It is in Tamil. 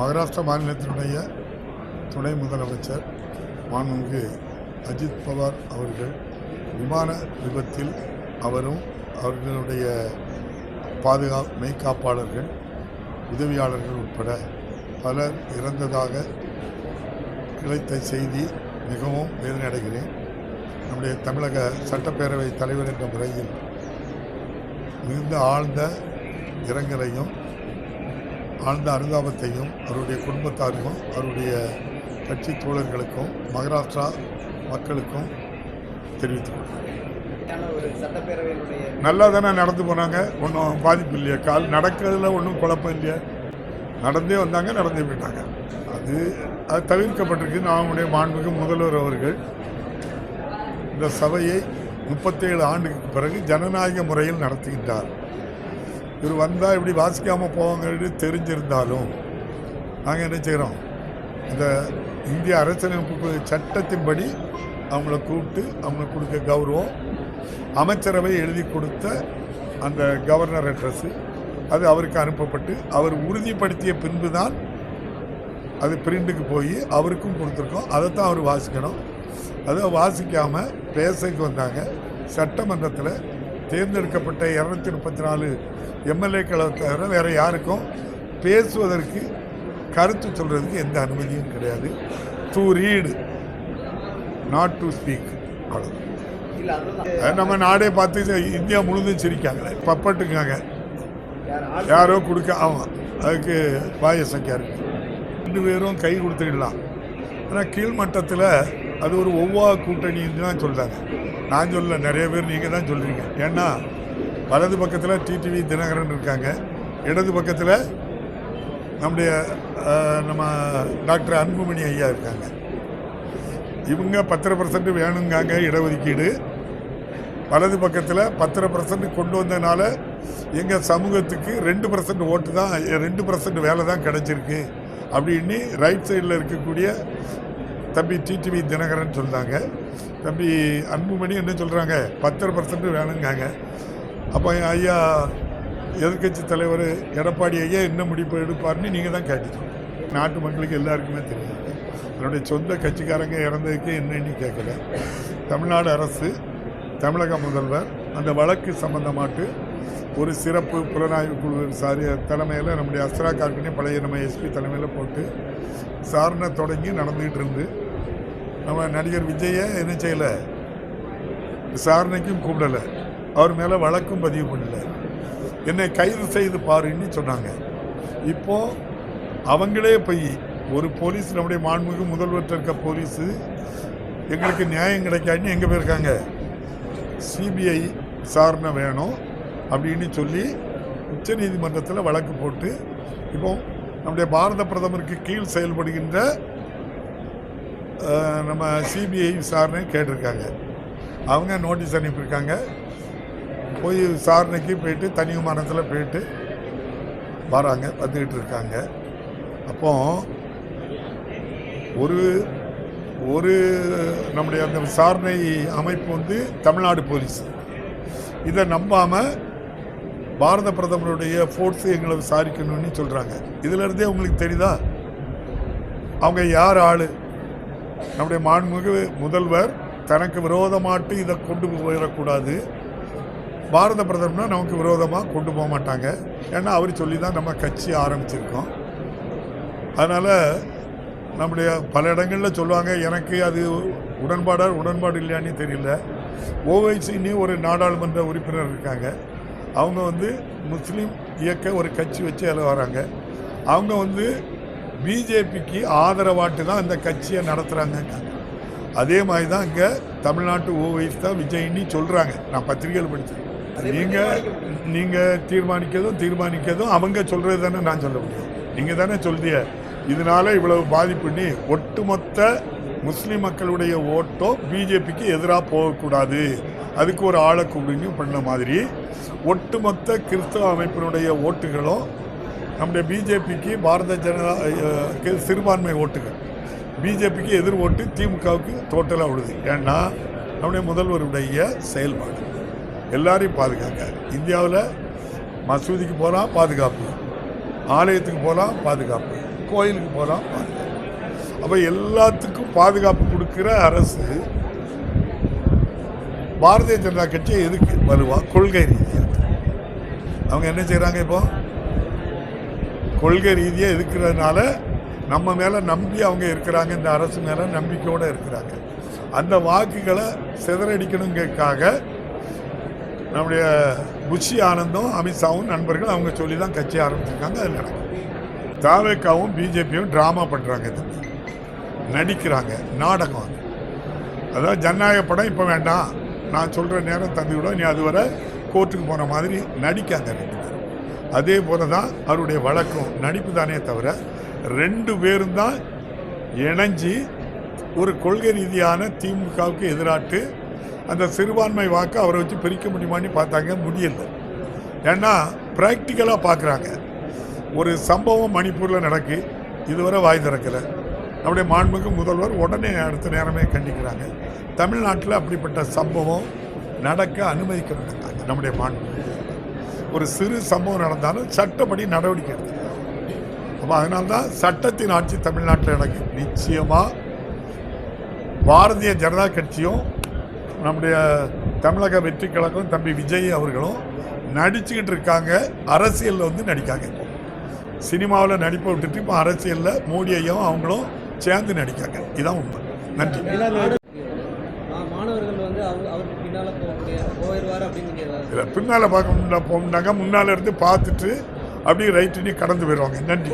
மகாராஷ்டிரா மாநிலத்தினுடைய துணை முதலமைச்சர் மாண்புமிகு அஜித் பவார் அவர்கள் விமான விபத்தில் அவரும் அவர்களுடைய பாதுகா மெய்காப்பாளர்கள் உதவியாளர்கள் உட்பட பலர் இறந்ததாக கிடைத்த செய்தி மிகவும் வேதனை அடைகிறேன் நம்முடைய தமிழக சட்டப்பேரவை தலைவர் என்ற முறையில் மிகுந்த ஆழ்ந்த இரங்கலையும் ஆழ்ந்த அனுதாபத்தையும் அவருடைய குடும்பத்தாருக்கும் அவருடைய கட்சி தோழர்களுக்கும் மகாராஷ்டிரா மக்களுக்கும் தெரிவித்துக் கொள்கிறேன். நல்லா தானே நடந்து போனாங்க. ஒன்றும் பாதிப்பு இல்லையா. கால் நடக்கிறதுல ஒன்றும் குழப்பம் இல்லையா. நடந்தே வந்தாங்க நடந்தே போயிட்டாங்க. அது அது தவிர்க்கப்பட்டிருக்கு. நம்முடைய மாண்புக்கு முதல்வர் அவர்கள். இந்த சபையை முப்பத்தேழு ஆண்டுக்கு பிறகு ஜனநாயக முறையில் நடத்துகின்றார். இவர் வந்தால் இப்படி வாசிக்காமல் போவாங்கன்னு தெரிஞ்சிருந்தாலும் நாங்கள் என்ன செய்கிறோம் இந்த இந்திய அரசியலமைப்பு சட்டத்தின்படி அவங்கள கூப்பிட்டு அவங்களுக்கு கொடுக்க கௌரவம் அமைச்சரவை எழுதி கொடுத்த அந்த கவர்னர் அட்ரஸ் அது அவருக்கு அனுப்பப்பட்டு அவர் உறுதிப்படுத்திய பின்பு தான் அது பிரிண்ட்டுக்கு போய் அவருக்கும் கொடுத்துருக்கோம். அதை தான் அவர் வாசிக்கணும். அதை வாசிக்காமல் பேசக்கு வந்தாங்க. சட்டமன்றத்தில் தேர்ந்தெடுக்கப்பட்ட இரநூத்தி முப்பத்தி நாலு எம்எல்ஏக்களை தவிர வேறு யாருக்கும் பேசுவதற்கு கருத்து சொல்கிறதுக்கு எந்த அனுமதியும் கிடையாது. To read not to speak அவ்வளோ அது நம்ம நாடே பார்த்து இந்தியா முழுதும் சிரிக்காங்களே பப்பட்டுக்காங்க. யாரோ கொடுக்க ஆமாம் அதுக்கு பாயசக்கா இருக்கு. ரெண்டு பேரும் கை கொடுத்துக்கிடலாம் ஆனால் கீழ்மட்டத்தில் அது ஒரு ஒவ்வொரு கூட்டணின்னு தான் சொல்கிறாங்க நான் சொல்ல நிறைய பேர் நீங்கள் தான் சொல்கிறீங்க ஏன்னா வலது பக்கத்தில் டிடிவி தினகரன் இருக்காங்க. இடது பக்கத்தில் நம்முடைய நம்ம டாக்டர் அன்புமணி ஐயா இருக்காங்க. இவங்க பத்தரை பர்சன்ட் வேணுங்காங்க இடஒதுக்கீடு. வலது பக்கத்தில் பத்தரை பர்சன்ட் கொண்டு வந்ததுனால எங்கள் சமூகத்துக்கு ரெண்டு பர்சன்ட் ஓட்டு தான் ரெண்டு பர்சன்ட் வேலை தான் கிடச்சிருக்கு. அப்படின்னு ரைட் சைடில் இருக்கக்கூடிய தம்பி டிடிவி தினகரன் சொன்னாங்க தம்பி அன்புமணி என்ன சொல்கிறாங்க பத்தரை பர்சன்ட் வேணுங்காங்க அப்போ ஐயா எதிர்க்கட்சி தலைவர் எடப்பாடி ஐயா என்ன முடிப்பு எடுப்பார்னு நீங்கள் தான் கேட்டுக்கோங்க நாட்டு மக்களுக்கு எல்லாருக்குமே தெரியும். என்னுடைய சொந்த கட்சிக்காரங்க இறந்ததுக்கு என்னன்னு கேட்கல. தமிழ்நாடு அரசு தமிழக முதல்வர் அந்த வழக்கு சம்பந்தமாட்டு ஒரு சிறப்பு புலனாய்வு குழு சாரி தலைமையில் நம்முடைய அஸ்ரா கார்கனே பழைய நம்ம எஸ்பி தலைமையில் போட்டு விசாரணை தொடங்கி நடந்துகிட்டு இருந்து நம்ம நடிகர் விஜயை என்ன செய்யலை? விசாரணைக்கும் கூப்பிடலை. அவர் மேலே வழக்கும் பதிவு பண்ணல. என்னை கைது செய்து பாருன்னு சொன்னாங்க. இப்போது அவங்களே போய் ஒரு போலீஸ் நம்முடைய மாண்புமிகு முதல்வர்கிட்ட இருக்க போலீஸு எங்களுக்கு நியாயம் கிடைக்காதுன்னு எங்கே போயிருக்காங்க? சிபிஐ விசாரணை வேணும் அப்படின்னு சொல்லி உச்சநீதிமன்றத்தில் வழக்கு போட்டு இப்போ நம்முடைய பாரத பிரதமருக்கு கீழ் செயல்படுகின்ற நம்ம சிபிஐ விசாரணை கேட்டிருக்காங்க. அவங்க நோட்டீஸ் அனுப்பியிருக்காங்க. போய் விசாரணைக்கு போயிட்டு தனி விமானத்தில் போயிட்டு வராங்க வந்துக்கிட்டு இருக்காங்க. அப்போ ஒரு ஒரு நம்முடைய அந்த விசாரணை அமைப்பு வந்து தமிழ்நாடு போலீஸ். இதை நம்பாமல் பாரத பிரதமருடைய ஃபோர்ஸு எங்களை விசாரிக்கணும்னு சொல்கிறாங்க இதிலிருந்தே உங்களுக்கு தெரியுதா? அவங்க யார் ஆள்? நம்முடைய மாண்புமிகு முதல்வர் தனக்கு விரோதமாட்டு இதை கொண்டு போயிடக்கூடாது. பாரத பிரதமர்னா நமக்கு விரோதமாக கொண்டு போக மாட்டாங்க. ஏன்னா அவர் சொல்லி தான் நம்ம கட்சி ஆரம்பிச்சிருக்கோம். அதனால் நம்முடைய பல இடங்களில் சொல்லுவாங்க எனக்கு அது உடன்பாடா உடன்பாடு இல்லையான்னு தெரியல. ஓவைசின்னு ஒரு நாடாளுமன்ற உறுப்பினர் இருக்காங்க. அவங்க வந்து முஸ்லீம் இயக்க ஒரு கட்சி வச்சு அதில் வராங்க அவங்க வந்து பிஜேபிக்கு ஆதரவாட்டு தான் இந்த கட்சியை நடத்துகிறாங்க அதே மாதிரி தான் இங்கே தமிழ்நாட்டு ஓவைசி தான் விஜய்னி சொல்கிறாங்க நான் பத்திரிகையில் படித்தேன் நீங்கள் நீங்கள் தீர்மானிக்கிறதும் தீர்மானிக்கிறதும் அவங்க சொல்கிறது தானே நான் சொல்ல முடியும். நீங்கள் தானே சொல்றிய. இதனால இவ்வளவு பாதிப்புன்னு ஒட்டுமொத்த முஸ்லீம் மக்களுடைய ஓட்டோ பிஜேபிக்கு எதிராக போகக்கூடாது. அதுக்கு ஒரு ஆளை கூப்பிடுங்க பண்ண மாதிரி ஒட்டுமொத்த கிறிஸ்தவ அமைப்பினுடைய ஓட்டுகளும் நம்முடைய பிஜேபிக்கு பாரத ஜனதா சிறுபான்மை ஓட்டுகள். பிஜேபிக்கு எதிர் ஓட்டு திமுகவுக்கு டோட்டலாக விடுது. ஏன்னா நம்முடைய முதல்வருடைய செயல்பாடு. எல்லாரையும் பாதுகாக்க. இந்தியாவில் மசூதிக்கு போகலாம் பாதுகாப்பு. ஆலயத்துக்கு போகலாம் பாதுகாப்பு. கோயிலுக்கு போகலாம் பாதுகாப்பு. அப்போ எல்லாத்துக்கும் பாதுகாப்பு கொடுக்குற அரசு பாரதிய ஜனதா கட்சியை எதுக்கு வருவா? கொள்கை ரீதியாக அவங்க என்ன செய்கிறாங்க இப்போ? கொள்கை ரீதியாக இருக்கிறதுனால நம்ம மேலே நம்பி அவங்க இருக்கிறாங்க. இந்த அரசு மேலே நம்பிக்கையோடு இருக்கிறாங்க. அந்த வாக்குகளை சிதறடிக்கணுங்கிறதுக்காக நம்முடைய புஷி ஆனந்தும் அமித்ஷாவும் நண்பர்கள் அவங்க சொல்லி தான் கட்சி ஆரம்பிச்சிருக்காங்க. அது நடக்கும். தாவேக்காவும் பிஜேபியும் ட்ராமா பண்ணுறாங்க இது நடிக்கிறாங்க. நாடகம் அது. அதாவது ஜனநாயக படம் இப்போ வேண்டாம். நான் சொல்கிற நேரம் தந்து விட நீ அதுவரை கோர்ட்டுக்கு போன மாதிரி நடிக்காங்க ரெண்டு பேரும் அதே போல தான் அவருடைய வழக்கம் நடிப்பு தானே தவிர ரெண்டு பேரும் தான் இணைஞ்சி ஒரு கொள்கை ரீதியான திமுகவுக்கு எதிராட்டு அந்த சிறுபான்மை வாக்கு அவரை வச்சு பிரிக்க முடியுமான்னு பார்த்தாங்க முடியல. ஏன்னா ப்ராக்டிக்கலாக பார்க்குறாங்க. ஒரு சம்பவம் மணிப்பூரில் நடக்கு இதுவரை வாய் திறக்கலை. நம்முடைய மாண்புக்கு முதல்வர் உடனே அடுத்த நேரமே கண்டிக்கிறாங்க. தமிழ்நாட்டில் அப்படிப்பட்ட சம்பவம் நடக்க அனுமதிக்க மாட்டாங்க நம்முடைய மாண்பு ஒரு சிறு சம்பவம் நடந்தாலும் சட்டப்படி நடவடிக்கை எடுத்து அப்போ அதனால்தான் சட்டத்தின் ஆட்சி தமிழ்நாட்டில் எனக்கு நிச்சயமாக பாரதிய ஜனதா கட்சியும் நம்முடைய தமிழக வெற்றி கழகம் தம்பி விஜய் அவர்களும் நடிச்சுக்கிட்டு இருக்காங்க. அரசியலில் வந்து நடிக்காங்க. இப்போ சினிமாவில் நடிப்பை விட்டுட்டு இப்போ அரசியலில் மோடி ஐயாவும் அவங்களும் சேர்ந்து நடிக்காங்க. இதான் உண்மை. நன்றி மா- மாணவர்கள் வந்து அவங்க அவருக்கு பின்னால போகக்கூடிய போயிடுவார் இதை இதில் பின்னால் பார்க்க முடியல போக முன்னால் இருந்து பார்த்துட்டு அப்படியே ரைட்டு கடந்து போயிடுவாங்க. நன்றி.